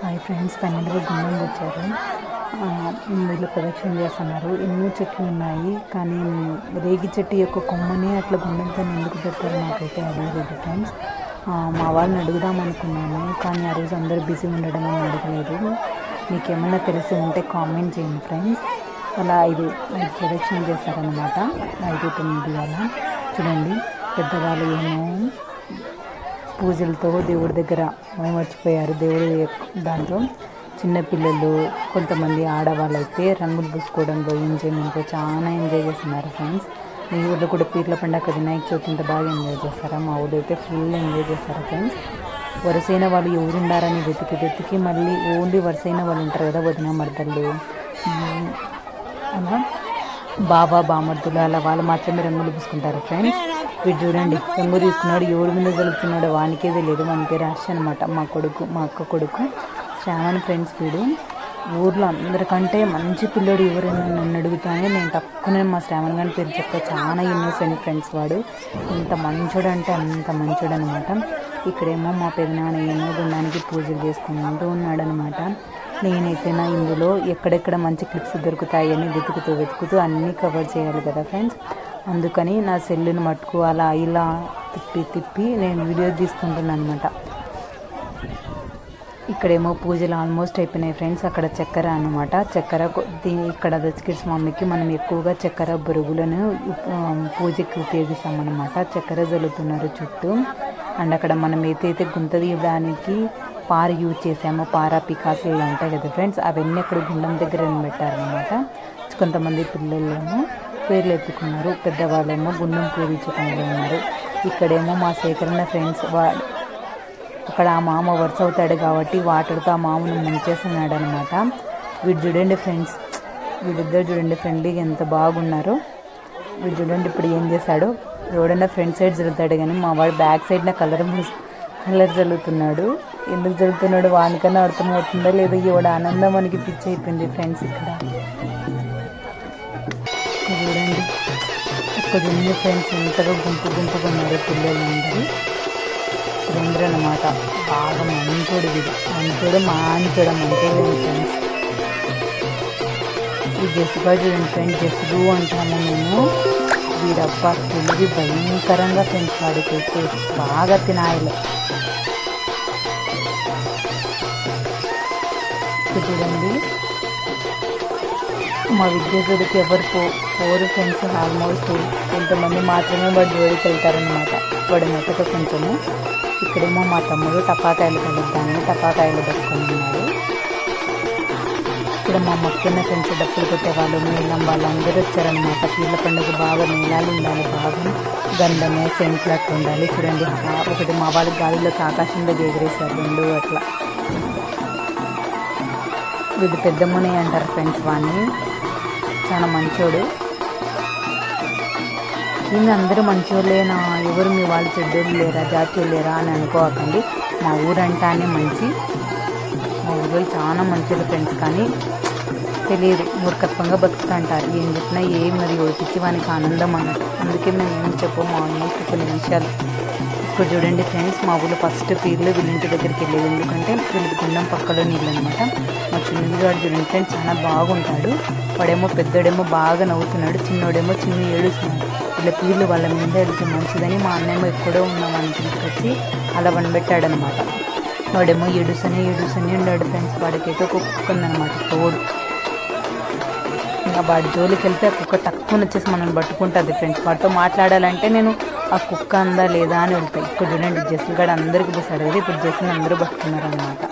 Hi friends పన్నెండుగా గుమ్మం వచ్చారు. వీళ్ళు ప్రొడక్షన్ చేస్తున్నారు. ఎన్నో చెట్లు ఉన్నాయి కానీ రేగి చెట్టు యొక్క కొమ్మని అట్లా గుండంతో ఎందుకు పెడతారు నాకైతే అడగలేదు ఫ్రెండ్స్. మా వాళ్ళని అడుగుదాం అనుకున్నాను కానీ ఆ రోజు అందరూ బిజీ ఉండడం అని అడగలేదు. మీకు ఏమైనా తెలిసి ఉంటే కామెంట్ చేయండి ఫ్రెండ్స్. అలా ఐదు ఐదు ప్రొడక్షన్ చేస్తారనమాట ఐదు తొమ్మిది అలా. చూడండి పెద్దవాళ్ళు ఏమో పూజలతో దేవుడి దగ్గర మర్చిపోయారు. దేవుడి దాంట్లో చిన్నపిల్లలు కొంతమంది ఆడవాళ్ళు అయితే రంగులు పూసుకోవడంలో ఎంజాయ్మెంట్ చాలా ఎంజాయ్ చేస్తున్నారు ఫ్రెండ్స్. మీ ఊళ్ళో కూడా పీర్ల పండగ వినాయక చవితి ఇంత బాగా ఎంజాయ్ చేస్తారా? మా ఊళ్ళో అయితే ఫుల్ ఎంజాయ్ చేస్తారు ఫ్రెండ్స్. వరుసైన వాళ్ళు ఎవరుండారని వెతికి వెతికి మళ్ళీ ఓన్లీ వరుసైన వాళ్ళు ఉంటారు కదా వదిన మరదళ్ళు అలా బాబా బామర్దులు అలా వాళ్ళు మాత్రమే రంగులు పూసుకుంటారు ఫ్రెండ్స్? వీడు చూడండి రంగు తీసుకున్నాడు ఎవరి మీద జరుగుతున్నాడు వానికే తెలియదు మన పేరు హర్ష అనమాట మా కొడుకు మా అక్క కొడుకు శ్రావణ్ ఫ్రెండ్స్ వీడు. ఊర్లో అందరికంటే మంచి పిల్లోడు ఎవరైనా నన్ను అడుగుతానే నేను తక్కువనే మా శ్రావణ్ గారి పేరు చెప్తా చాలా ఇన్నోసెంట్ ఫ్రెండ్స్ వాడు. ఎంత మంచోడు అంటే అంత మంచోడు అనమాట ఇక్కడేమో మా పెదనాన్న ఏమో గుండానికి పూజలు చేసుకుంటూ ఉన్నాడు అనమాట నేనైతే నా ఇందులో ఎక్కడెక్కడ మంచి క్లిప్స్ దొరుకుతాయని వెతుకుతూ వెతుకుతూ అన్నీ కవర్ చేయాలి కదా ఫ్రెండ్స్ అందుకని నా సెల్లుని మట్టుకు అలా ఇలా తిప్పి తిప్పి నేను వీడియో తీసుకుంటున్నాను అనమాట ఇక్కడేమో పూజలు ఆల్మోస్ట్ అయిపోయినాయి ఫ్రెండ్స్ అక్కడ చక్కెర అనమాట చక్కెర ఇక్కడ దశకిరి స్వామికి మనం ఎక్కువగా చక్కెర బొరుగులను పూజకి ఉపయోగిస్తామన్నమాట. చక్కెర జల్లుతున్నారు చుట్టూ. అండ్ అక్కడ మనం ఏదైతే గుంత తీయడానికి పార యూజ్ చేసాము పార పికాసులు ఉంటాయి కదా ఫ్రెండ్స్ అవన్నీ అక్కడ గుండం దగ్గర పెట్టారనమాట కొంతమంది పిల్లలేమో పేర్లు ఎత్తుకున్నారు పెద్దవాళ్ళేమో గుండం పూరించుకుని ఉన్నారు. ఇక్కడేమో మా సేకరణ ఫ్రెండ్స్ వా అక్కడ ఆ మామ వరుస అవుతాడు కాబట్టి వాటర్తో ఆ మామను ముంచేస్తున్నాడు అనమాట వీడు చూడండి ఫ్రెండ్స్ వీడిద్దరు చూడండి ఫ్రెండ్లీగా ఎంత బాగున్నారో. వీడు చూడండి ఇప్పుడు ఏం చేశాడు ఎవడన్నా ఫ్రంట్ సైడ్ జరుగుతాడు కానీ మా వాడు బ్యాక్ సైడ్ కలర్ కలర్ జరుగుతున్నాడు ఎందుకు జరుగుతున్నాడు? వానికన్నా అర్థమవుతుందా లేదా? ఎవడ ఆనందం మనకి పిచ్చి అయిపోయింది ఫ్రెండ్స్ ఇక్కడ. చూడండి. ఇక్కడ చూడండి ఫ్రెండ్స్ ఎంతగా గుంపు గుంపుగా ఉన్నారు పిల్లలు సురేంద్ర అన్నమాట. బాగా మంచోడు ఇది మంచోడు మాంచోడు మంచోడు ఫ్రెండ్స్. ఈ జెస్సుగా చూడండి ఫ్రెండ్స్. జెస్సులు అంటాము మేము వీడబ్బా తెలివి భయంకరంగా ఫ్రెండ్స్ వాడికైతే బాగా తినాయలే ఇక్కడ చూడండి. మా విద్యార్థులకి ఎవరు ఫోర్ ఫ్రెండ్స్ ఆల్మోస్ట్ కొంతమంది మాత్రమే వాడు జోడికి వెళ్తారనమాట వాడు మెత్తక కొంచెము. ఇక్కడేమో మా తమ్ముడు టపాకాయలు కలుద్దామని టపాకాయలు పట్టుకొని ఇక్కడ మా మొక్కన్న ఫ్రెండ్స్ డప్పులు కొట్టేవాళ్ళు వాళ్ళు వాళ్ళందరూ వచ్చారనమాట పీళ్ళ పండుగ బాగా నీళ్ళాలు ఉండాలి బాగా గంధము సెంట్లు అట్లా ఉండాలి. చూడండి ఒకటి మా వాళ్ళ గాలిలోకి ఆకాశంలో ఎగిరేశారు రెండు అట్లా. వీడు పెద్దమ్మని అంటారు ఫ్రెండ్స్ వాడిని చాలా మంచోడు. ఈయన అందరూ మంచోళ్ళేనా? ఎవరు మీ వాళ్ళు చెడ్డోళ్ళు లేరా జాతీయులు లేరా అని అనుకోకండి. మా ఊరంటానే మంచి. మా ఊళ్ళో చాలా మంచోళ్ళు ఫ్రెండ్స్ కానీ తెలియదు. మూర్ఖత్వంగా బతుకుతుంటారు ఏం చెప్పినా ఏం మరి ఓటిచ్చి వానికి ఆనందం అన్నట్టు. అందుకే మేము ఏం చెప్పము ఆల్మోస్ట్ కొన్ని విషయాలు ఇప్పుడు చూడండి ఫ్రెండ్స్ మా ఊళ్ళో ఫస్ట్ పీర్లు వీళ్ళింటి దగ్గరికి వెళ్ళేది. ఎందుకంటే వీళ్ళకి గుండం పక్కలో నీళ్ళు అనమాట మా చిన్నగాడు చూడండి ఫ్రెండ్స్ చాలా బాగుంటాడు. వాడేమో పెద్దోడేమో బాగా నవ్వుతున్నాడు. చిన్నోడేమో చిన్న ఏడుస్తున్నాడు. ఇలా పీర్లు వాళ్ళ మీద వెళ్తే మంచిదని మా అన్నేమో ఎక్కడో ఉన్నామని తీసుకొచ్చి అలా వనబెట్టాడు వాడేమో ఏడుసనే ఏడుసనే ఉన్నాడు ఫ్రెండ్స్. వాడికైతే ఒక కుక్క ఉందన్నమాట తోడు. ఇంకా వాడి జోలికి వెళ్తే ఆ కుక్క తక్కువ వచ్చేసి మనం పట్టుకుంటుంది ఫ్రెండ్స్. వాడితో మాట్లాడాలంటే నేను ఆ కుక్క అందా లేదా అని వెళ్తాయి ఇక్కడ చూడండి జెస్సీ గడ అందరికి పోసాడు కదా ఇప్పుడు జెస్సీని అందరూ బతుకున్నారు అనమాట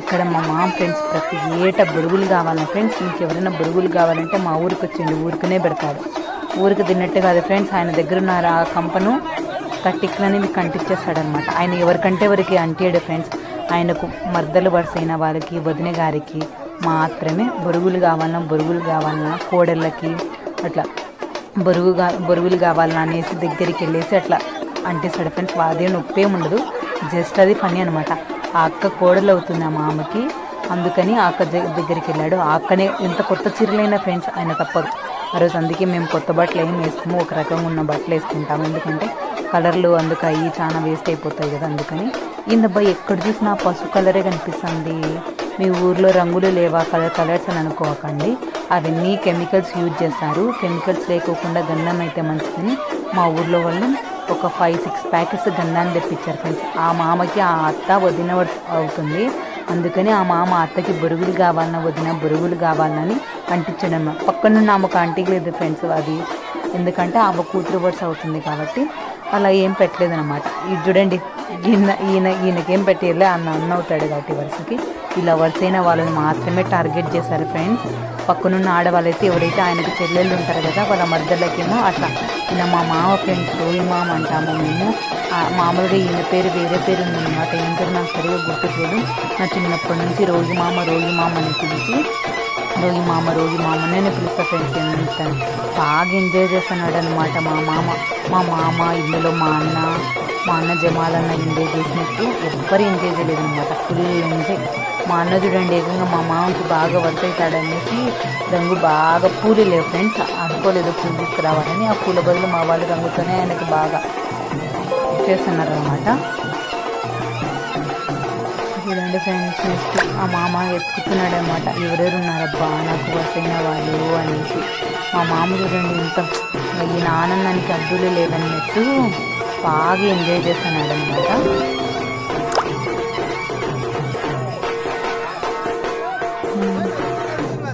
ఇక్కడ మా మామ ఫ్రెండ్స్ ప్రతి ఏటా బొరుగులు కావాలి ఫ్రెండ్స్ మీకు ఎవరైనా బొరుగులు కావాలంటే మా ఊరికి వచ్చిండి ఊరికనే పెడతాడు ఊరికి తిన్నట్టు కాదు ఫ్రెండ్స్ ఆయన దగ్గర ఉన్న ఆ కంపను కట్టిక్లని మీకు అంటించేస్తాడనమాట ఆయన ఎవరికంటే ఎవరికి అంటాడు ఫ్రెండ్స్. ఆయనకు మర్దలు వరుసైన వాళ్ళకి వదిన గారికి మాత్రమే బొరుగులు కావాలన్నా బొరుగులు కావాలన్నా కోడళ్ళకి అట్లా బరువుగా బరువులు బొరుగులు అనేసి దగ్గరికి వెళ్ళేసి అట్లా అంటిస్తాడు ఫ్రెండ్స్ వాదే నొప్పే ఉండదు. జస్ట్ అది ఫనీ అనమాట ఆ అక్క కోడలు అవుతుంది ఆ మామకి. అందుకని ఆ అక్క దగ్గ- దగ్గరికి వెళ్ళాడు. ఆ అక్కనే ఎంత కొత్త చీరలైన ఫ్రెండ్స్ ఆయన తప్పదు. ఆ రోజు అందుకే మేము కొత్త బట్టలు ఏం వేసుకోము. ఒక రకంగా ఉన్న బట్టలు వేసుకుంటాము. ఎందుకంటే కలర్లు అందుకు అయ్యి చాలా వేస్ట్ అయిపోతాయి కదా అందుకని ఏందబ్బా ఎక్కడ చూసినా పసుపు కలరే కనిపిస్తుంది. మీ ఊర్లో రంగులు లేవా కలర్ కలర్స్ అని అనుకోకండి. అవన్నీ కెమికల్స్ యూజ్ చేస్తారు. కెమికల్స్ లేకోకుండా గంధం అయితే మంచిదని మా ఊర్లో వాళ్ళు ఒక ఫైవ్ సిక్స్ ప్యాకెట్స్ గంధాన్ని తెప్పించారు ఫ్రెండ్స్ ఆ మామకి ఆ అత్త వదిన అవుతుంది. అందుకని ఆ మామ అత్తకి బొరుగులు కావాలన్నా వదిన బొరుగులు కావాలని అంటించడం. పక్కనున్న ఆమెకు ఆంటీకి లేదు ఫ్రెండ్స్ అది. ఎందుకంటే ఆమె కూతురు వర్డ్స్ అవుతుంది కాబట్టి అలా ఏం పెట్టలేదు అనమాట ఇది చూడండి ఈయన ఈయన ఈయనకేం పెట్టేయలే అన్న అన్న అవుతాడు కాబట్టి వరుసకి. ఇలా లవర్స్ అయిన వాళ్ళని మాత్రమే టార్గెట్ చేశారు ఫ్రెండ్స్. పక్కనున్న ఆడవాళ్ళైతే ఎవరైతే ఆయనకి చెల్లెళ్ళు ఉంటారు కదా వాళ్ళ మధ్యలోకేమో అట్లా. ఈయన మా మామ ఫ్రెండ్స్ రోయి మామ అంటాము మేము. ఆ మామూలుగా ఈయన పేరు వేరే పేరు ఉందన్నమాట ఏం పేరు నాకు సరిగా గుర్తులేదు నా చిన్నప్పటి నుంచి రోజు మామ రోజు మామ అని పిలిచి రోజు మామ రోజు మామ నేను పిలుస్తా ఫ్రెండ్స్ ఏంటంటే బాగా ఎంజాయ్ చేస్తున్నాడు అనమాట మా మామ. మా మామ ఇందులో మా అన్న మా అన్న జమాలన్న ఎంజాయ్ చేసినట్టు ఎవ్వరు ఎంజాయ్ చేయలేదు అనమాట ఫుల్ ఎంజాయ్ మా అన్న చూడండి ఏకంగా మా మామకి బాగా వర్క్ అవుతాడనేసి రంగు బాగా పూలు లేవు ఫ్రెండ్స్ అనుకోలేదు పూలు తీసుకురావాలని. ఆ పూల బదులు మా వాళ్ళు రంగుతోనే ఆయనకి బాగా చేస్తున్నారు అనమాట చూడండి ఫ్రెండ్స్ చూస్తూ ఆ మామ ఎత్తుకుతున్నాడు అనమాట ఎవరెవరు ఉన్నారబ్బా నాకు వసైన వాళ్ళు అనేసి. మా మామ చూడండి ఇంత ఈ ఆనందానికి అడ్డులు లేదన్నట్టు బాగా ఎంజాయ్ చేస్తున్నాడు అనమాట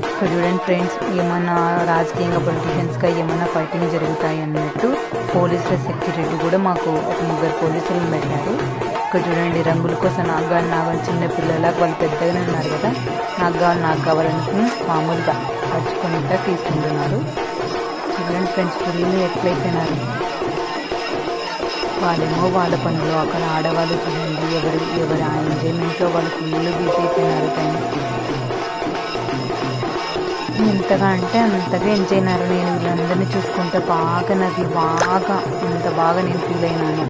ఇక్కడ చూడండి ఫ్రెండ్స్ ఏమన్నా రాజకీయంగా పొలిటీషియన్స్గా ఏమన్నా ఫైటింగ్ జరుగుతాయి అన్నట్టు పోలీసుల సెక్యూరిటీ కూడా మాకు ఒక ముగ్గురు పోలీసులను పెట్టారు ఇక్కడ చూడండి రంగుల కోసం నాకు కావాలి నాకు చిన్న పిల్లలకు వాళ్ళు పెద్దగానే ఉన్నారు కదా. నాకు కావాలి నాకు కావాలనుకుని మామూలుగా అరుచుకుంటా తీసుకుంటున్నారు. చూడండి ఫ్రెండ్స్ పిల్లలు ఎట్లయిపోయినారు. వాళ్ళేమో వాళ్ళ పనులు అక్కడ ఆడవాళ్ళు చూడండి ఎవరు ఎవరు ఆ ఎంజాయ్మెంట్లో వాళ్ళు ఫుల్ బిజీ అయిపోయినారు ఫ్రెండ్స్. ఎంతగా అంటే అంతగా ఎంజాయ్ అయినారు. నేను వీళ్ళందరినీ చూసుకుంటే బాగా నాకు బాగా అంత బాగా నేను ఫీల్ అయినాను.